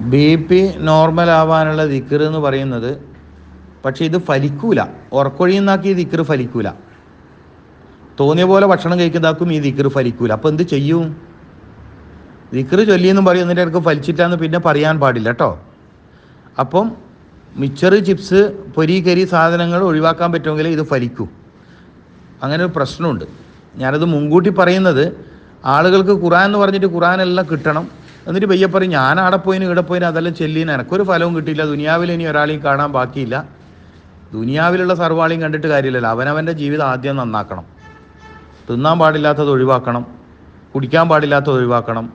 B P normal ആവാനുള്ള ദിക്കർ എന്ന് പറയുന്നത് പക്ഷെ ഇത് ഫലിക്കൂല. ഉറക്കൊഴിയുന്നാക്കി ഈ ദിക്കർ ഫലിക്കൂല. തോന്നിയ പോലെ ഭക്ഷണം കഴിക്കുന്നതാക്കും ഈ ദിക്കർ ഫലിക്കൂല. അപ്പം എന്ത് ചെയ്യും? ദിക്കർ ചൊല്ലിയെന്നും പറയും എന്നിട്ട് എനിക്ക് ഫലിച്ചിട്ടാന്ന് പിന്നെ പറയാൻ പാടില്ല കേട്ടോ അപ്പം മിച്ചറ് ചിപ്സ് പൊരി കരി സാധനങ്ങൾ ഒഴിവാക്കാൻ പറ്റുമെങ്കിൽ ഇത് ഫലിക്കും. അങ്ങനെ ഒരു പ്രശ്നമുണ്ട്. ഞാനത് മുൻകൂട്ടി പറയുന്നത് ആളുകൾക്ക് ഖുറാൻ എന്ന് പറഞ്ഞിട്ട് ഖുറാനെല്ലാം കിട്ടണം. എന്നിട്ട് പയ്യെ പറയും ഞാൻ ആടെ പോയിന് ഇവിടെ പോയിന് അതെല്ലാം ചെല്ലിന് എനക്കൊരു ഫലവും കിട്ടിയില്ല. ദുനിയാവിൽ ഇനി ഒരാളെയും കാണാൻ ബാക്കിയില്ല. ദുനിയാവിലുള്ള സർവാളെയും കണ്ടിട്ട് കാര്യമില്ലല്ലോ. അവനവന്റെ ജീവിതം ആദ്യം നന്നാക്കണം. തിന്നാൻ പാടില്ലാത്തത് ഒഴിവാക്കണം. കുടിക്കാൻ പാടില്ലാത്തത് ഒഴിവാക്കണം.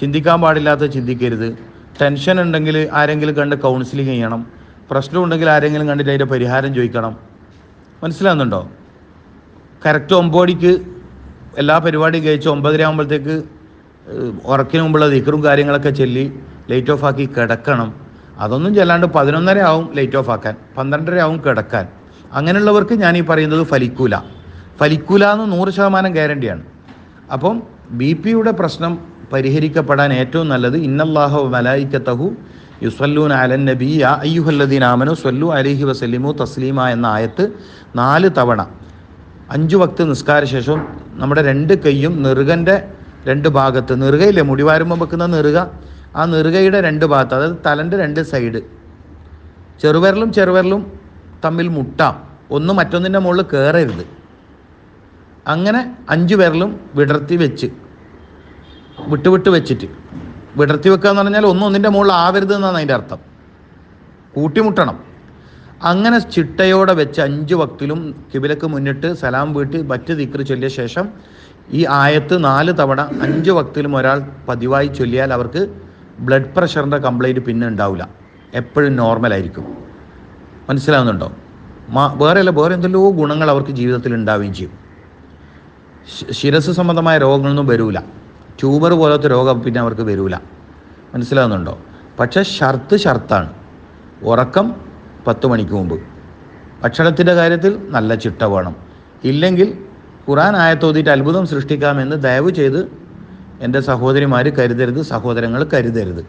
ചിന്തിക്കാൻ പാടില്ലാത്തത് ചിന്തിക്കരുത്. ടെൻഷൻ ഉണ്ടെങ്കിൽ ആരെങ്കിലും കണ്ട് കൗൺസിലിംഗ് ചെയ്യണം. പ്രശ്നമുണ്ടെങ്കിൽ ആരെങ്കിലും കണ്ടിട്ട് അതിന്റെ പരിഹാരം ചോദിക്കണം. മനസ്സിലാകുന്നുണ്ടോ കറക്റ്റ് ഒമ്പതടിക്ക് എല്ലാ പരിപാടിയും കഴിച്ച് ഒമ്പതര ആകുമ്പോഴത്തേക്ക് ഉറക്കിന് മുമ്പുള്ള ദിക്കറും കാര്യങ്ങളൊക്കെ ചൊല്ലി ലൈറ്റ് ഓഫ് ആക്കി കിടക്കണം. അതൊന്നും ചെല്ലാണ്ട് പതിനൊന്നര ആവും ലൈറ്റ് ഓഫ് ആക്കാൻ പന്ത്രണ്ടര ആവും കിടക്കാൻ. അങ്ങനെയുള്ളവർക്ക് ഞാൻ ഈ പറയുന്നത് ഫലിക്കൂല. ഫലിക്കൂല എന്ന് നൂറ് ശതമാനം ഗ്യാരണ്ടിയാണ് അപ്പം ബി പിയുടെ പ്രശ്നം പരിഹരിക്കപ്പെടാൻ ഏറ്റവും നല്ലത് ഇന്നല്ലാഹു മലായിക്കത്തഹു യുസല്ലൂൻ അലൻ നബി യാ അയ്യുഹല്ലദീൻ ആമനു സല്ലു അലിഹി വസല്ലിമു തസ്ലീമ എന്ന ആയത്ത് നാല് തവണ. അഞ്ചു വക്ത് നിസ്കാര ശേഷം നമ്മുടെ രണ്ട് കൈയും നെറുകന്റെ രണ്ട് ഭാഗത്ത് നെറുകയില്ലേ? മുടിവാരുമ്പോൾ വെക്കുന്ന നെറുക. ആ നെറുകയുടെ രണ്ട് ഭാഗത്ത് അതായത് തലന്റെ രണ്ട് സൈഡ് ചെറുവിരലും ചെറുവിരലും തമ്മിൽ മുട്ടാം. ഒന്ന് മറ്റൊന്നിന്റെ മുകളിൽ കയറരുത് അങ്ങനെ അഞ്ച് വിരലും വിടർത്തി വെച്ച് വിട്ട് വിട്ട് വെച്ചിട്ട്. വിടർത്തി വെക്കുക എന്ന് പറഞ്ഞാൽ ഒന്നും ഒന്നിന്റെ മുകളിൽ ആവരുത് എന്നാണ് അതിന്റെ അർത്ഥം. കൂട്ടിമുട്ടണം. അങ്ങനെ ചിട്ടയോടെ വെച്ച് അഞ്ച് വക്തിലും കിബിലക്ക് മുന്നിട്ട് സലാം വീട്ടി മറ്റ് ദിക്ർ ചൊല്ലിയ ശേഷം ഈ ആയത്ത് നാല് തവണ അഞ്ച് വക്തിലും ഒരാൾ പതിവായി ചൊല്ലിയാൽ അവർക്ക് ബ്ലഡ് പ്രഷറിന്റെ കംപ്ലൈന്റ് പിന്നെ ഉണ്ടാവില്ല. എപ്പോഴും നോർമലായിരിക്കും മനസ്സിലാവുന്നുണ്ടോ? മാ വേറെയല്ല വേറെ എന്തെല്ലോ ഗുണങ്ങൾ അവർക്ക് ജീവിതത്തിൽ ഉണ്ടാവുകയും ചെയ്യും. ശിരസ് സംബന്ധമായ രോഗങ്ങളൊന്നും വരൂല. ട്യൂബർ പോലത്തെ രോഗം പിന്നെ അവർക്ക് വരൂല. മനസ്സിലാവുന്നുണ്ടോ? പക്ഷേ ഷർത്ത് ഷർത്താണ്. ഉറക്കം പത്ത് മണിക്ക് മുമ്പ്. ഭക്ഷണത്തിന്റെ കാര്യത്തിൽ നല്ല ചിട്ട വേണം. ഇല്ലെങ്കിൽ ഖുറാൻ ആയത്തോതിയിട്ട് അത്ഭുതം സൃഷ്ടിക്കാമെന്ന് ദയവ് ചെയ്ത് എന്റെ സഹോദരിമാർ കരുതരുത് സഹോദരങ്ങൾ കരുതരുത്.